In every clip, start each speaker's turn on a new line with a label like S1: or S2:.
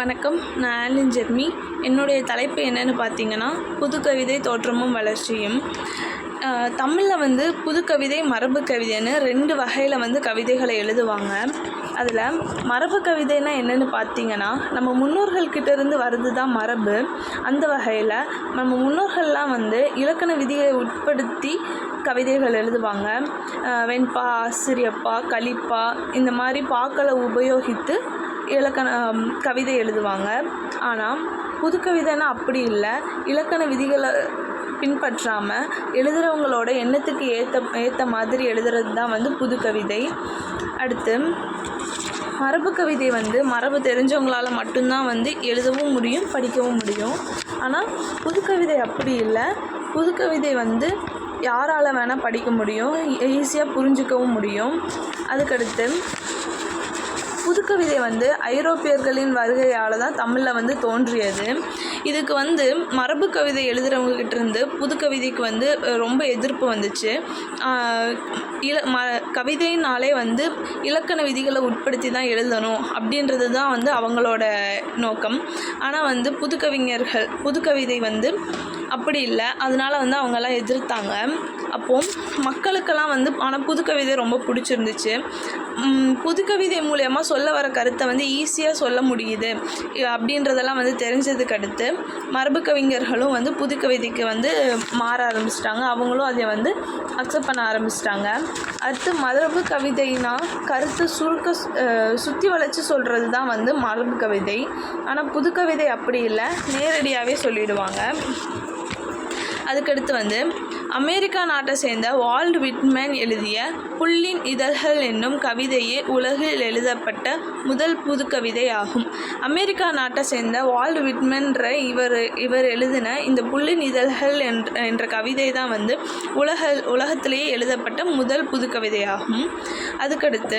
S1: வணக்கம். நான் ஆலின் ஜெர்மி. என்னுடைய தலைப்பு என்னென்னு பார்த்தீங்கன்னா புதுக்கவிதை தோற்றமும் வளர்ச்சியும். தமிழில் வந்து புதுக்கவிதை மரபு கவிதைன்னு ரெண்டு வகையில் வந்து கவிதைகளை எழுதுவாங்க. அதில் மரபு கவிதைனா என்னென்னு பார்த்தீங்கன்னா நம்ம முன்னோர்கள்கிட்ட இருந்து வர்றது தான் மரபு. அந்த வகையில் நம்ம முன்னோர்கள்லாம் வந்து இலக்கண விதியை உட்படுத்தி கவிதைகள் எழுதுவாங்க. வெண்பா ஆசிரியப்பா கலிப்பா இந்த மாதிரி பாக்களை உபயோகித்து இலக்கணம் கவிதை எழுதுவாங்க. ஆனால் புதுக்கவிதைன்னா அப்படி இல்லை. இலக்கண விதிகளை பின்பற்றாமல் எழுதுகிறவங்களோட எண்ணத்துக்கு ஏற்ற ஏற்ற மாதிரி எழுதுறது தான் வந்து புதுக்கவிதை அடுத்து மரபு கவிதை வந்து மரபு தெரிஞ்சவங்களால் மட்டும்தான் வந்து எழுதவும் முடியும் படிக்கவும் முடியும். ஆனால் புதுக்கவிதை அப்படி இல்லை. புதுக்கவிதை வந்து யாரால் வேணால் படிக்க முடியும் ஈஸியாக புரிஞ்சுக்கவும் முடியும். அதுக்கடுத்து புதுக்கவிதை வந்து ஐரோப்பியர்களின் வருகையால் தான் தமிழில் வந்து தோன்றியது. இதுக்கு வந்து மரபு கவிதை எழுதுகிறவங்ககிட்ட இருந்து புதுக்கவிதைக்கு வந்து ரொம்ப எதிர்ப்பு வந்துச்சு. இல ம கவிதைனாலே வந்து இலக்கண விதிகளை உட்படுத்தி தான் எழுதணும் அப்படின்றது தான் வந்து அவங்களோட நோக்கம். ஆனால் வந்து புதுக்கவிஞர்கள் புதுக்கவிதை வந்து அப்படி இல்லை. அதனால வந்து அவங்கெல்லாம் எதிர்த்தாங்க. அப்போது மக்களுக்கெல்லாம் வந்து ஆனால் புதுக்கவிதை ரொம்ப பிடிச்சிருந்துச்சு. புது புதுக்கவிதை மூலயமா சொல்ல வர கருத்தை வந்து ஈஸியாக சொல்ல முடியுது. அப்படின்றதெல்லாம் வந்து தெரிஞ்சதுக்கு அடுத்து மரபு கவிஞர்களும் வந்து புதுக்கவிதைக்கு வந்து மாற ஆரம்பிச்சிட்டாங்க. அவங்களும் அதை வந்து அக்செப்ட் பண்ண ஆரம்பிச்சிட்டாங்க. அடுத்து மரபு கவிதைனா கருத்து சுருக்க சுற்றி வளைச்சு சொல்கிறது தான் வந்து மரபு கவிதை. ஆனால் புதுக்கவிதை அப்படி இல்லை. நேரடியாகவே சொல்லிடுவாங்க. அதுக்கடுத்து வந்து அமெரிக்கா நாட்டை சேர்ந்த வால்ட் விட்மேன் எழுதிய புல்லின் இதழ்கள் என்னும் கவிதையே உலகில் எழுதப்பட்ட முதல் புதுக்கவிதை ஆகும் அமெரிக்கா நாட்டை சேர்ந்த வால்ட் விட்மன்ற இவர் இவர் எழுதின இந்த புல்லின் இதழ்கள் என்ற என்ற கவிதை தான் வந்து உலக உலகத்திலேயே எழுதப்பட்ட முதல் புது கவிதையாகும். அதுக்கடுத்து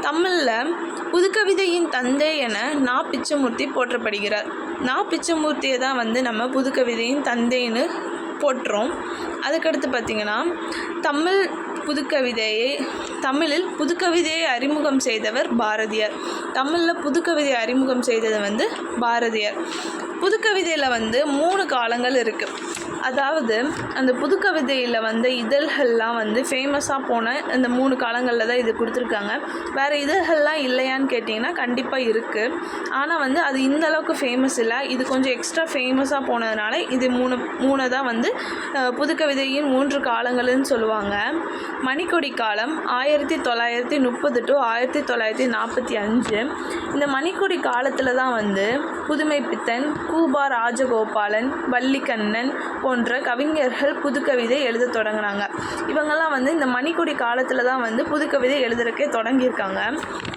S1: தமிழில் புதுக்கவிதையின் தந்தை என நா. பிச்சமூர்த்தி போற்றப்படுகிறார். நா. பிச்சமூர்த்தியை தான் வந்து நம்ம புதுக்கவிதையின் தந்தைன்னு போற்றுறோம் அதுக்கடுத்து பார்த்திங்கன்னா தமிழ் புதுக்கவிதையை தமிழில் புதுக்கவிதையை அறிமுகம் செய்தவர் பாரதியார். தமிழில் புதுக்கவிதையை அறிமுகம் செய்தது வந்து பாரதியார். புதுக்கவிதையில் வந்து மூணு காலங்கள் இருக்குது அதாவது அந்த புதுக்கவிதையில் வந்து இதழ்கள்லாம் வந்து ஃபேமஸாக போன இந்த மூணு காலங்களில் தான் இது கொடுத்துருக்காங்க. வேறு இதழ்கள்லாம் இல்லையான்னு கேட்டிங்கன்னா கண்டிப்பாக இருக்குது ஆனால் வந்து அது இந்த அளவுக்கு ஃபேமஸ் இல்லை. இது கொஞ்சம் எக்ஸ்ட்ரா ஃபேமஸாக போனதுனால இது மூணு மூணை தான் வந்து புதுக்கவிதையின் மூன்று காலங்கள்னு சொல்லுவாங்க. மணிக்கொடி காலம் ஆயிரத்தி தொள்ளாயிரத்தி முப்பது டு ஆயிரத்தி தொள்ளாயிரத்தி நாற்பத்தி அஞ்சு. இந்த மணிக்கொடி காலத்தில் தான் வந்து புதுமை பித்தன் கூபா ராஜகோபாலன் வள்ளிக்கண்ணன் போன்ற கவிஞர்கள் புதுக்கவிதை எழுத தொடங்கினாங்க. இவங்கெல்லாம் வந்து இந்த மணிக்கொடி காலத்தில் தான் வந்து புதுக்கவிதை எழுதுறக்கே தொடங்கியிருக்காங்க.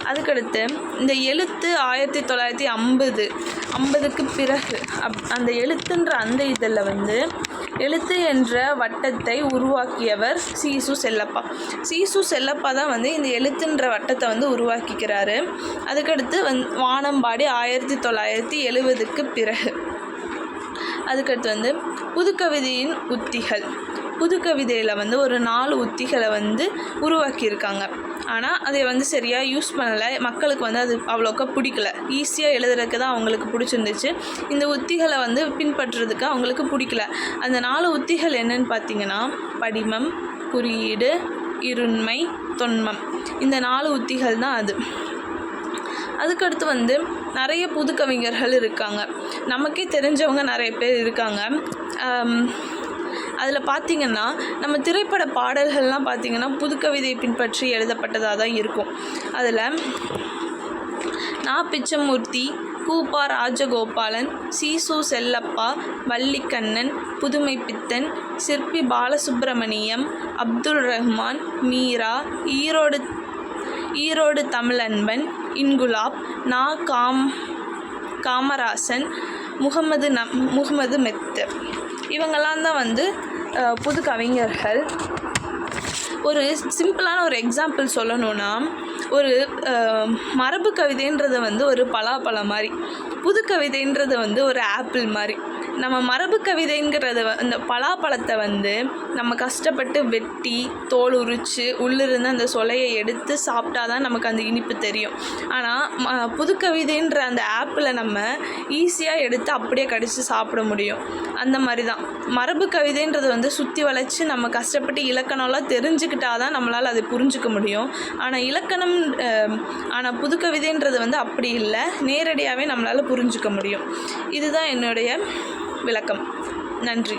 S1: அதுக்கடுத்து இந்த எழுத்து ஆயிரத்தி தொள்ளாயிரத்தி ஐம்பது ஐம்பதுக்கு பிறகு அப் அந்த எழுத்துன்ற அந்த இதில் வந்து எழுத்து என்ற வட்டத்தை உருவாக்கியவர் சீசு செல்லப்பா. சீசு செல்லப்பா தான் வந்து இந்த எழுத்துன்ற வட்டத்தை வந்து உருவாக்கிக்கிறாரு. அதுக்கடுத்து வந் வானம்பாடி ஆயிரத்தி தொள்ளாயிரத்தி எழுபதுக்கு பிறகு அதுக்கடுத்து வந்து புதுக்கவிதையின் உத்திகள். புதுக்கவிதையில் வந்து ஒரு நாலு உத்திகளை வந்து உருவாக்கியிருக்காங்க. ஆனால் அதை வந்து சரியாக யூஸ் பண்ணலை. மக்களுக்கு வந்து அது அவ்வளோக்கா பிடிக்கல. ஈஸியாக எழுதுறதுக்கு தான் அவங்களுக்கு பிடிச்சிருந்துச்சு. இந்த உத்திகளை வந்து பின்பற்றுறதுக்கு அவங்களுக்கு பிடிக்கல. அந்த நாலு உத்திகள் என்னன்னு பார்த்தீங்கன்னா படிமம் குறியீடு இருண்மை தொன்மம். இந்த நாலு உத்திகள் தான் அது. அதுக்கடுத்து வந்து நிறைய புது கவிஞர்கள் இருக்காங்க. நமக்கே தெரிஞ்சவங்க நிறைய பேர் இருக்காங்க. அதில் பார்த்தீங்கன்னா நம்ம திரைப்பட பாடல்கள்லாம் பார்த்திங்கன்னா புதுக்கவிதையை பின்பற்றி எழுதப்பட்டதாக தான் இருக்கும். அதில் நா பிச்சமூர்த்தி கூப்பா ராஜகோபாலன் சீசு செல்லப்பா வள்ளிக்கண்ணன் புதுமை பித்தன் சிற்பி பாலசுப்பிரமணியம் அப்துல் ரஹ்மான் மீரா ஈரோடு ஈரோடு தமிழன்பன் இன்குலாப் நா காம் காமராசன் முகமது நம் முகமது மெத்து. இவங்கெல்லாம் தான் வந்து புது கவிஞர்கள். ஒரு சிம்பிளான ஒரு எக்ஸாம்பிள் சொல்லணும்னா ஒரு மரபு கவிதைன்றது வந்து ஒரு பலாப்பழம் மாதிரி. புது கவிதைன்றது வந்து ஒரு ஆப்பிள் மாதிரி. நம்ம மரபு கவிதைங்கிறத அந்த பலாப்பழத்தை வந்து நம்ம கஷ்டப்பட்டு வெட்டி தோல் உரித்து உள்ளிருந்து அந்த சொலையை எடுத்து சாப்பிட்டா தான் நமக்கு அந்த இனிப்பு தெரியும். ஆனால் புது கவிதைன்ற அந்த ஆப்பிளை நம்ம ஈஸியாக எடுத்து அப்படியே கடித்து சாப்பிட முடியும். அந்த மாதிரி தான் மரபு கவிதைன்றது வந்து சுற்றி வளைச்சு நம்ம கஷ்டப்பட்டு இலக்கணம்லாம் தெரிஞ்சுக்கிட்டா தான் நம்மளால் அதை புரிஞ்சுக்க முடியும். ஆனால் இலக்கணம் ஆனால் புது கவிதைன்றது வந்து அப்படி இல்லை. நேரடியாகவே நம்மளால் புரிஞ்சுக்க முடியும். இதுதான் என்னுடைய விளக்கம். நன்றி.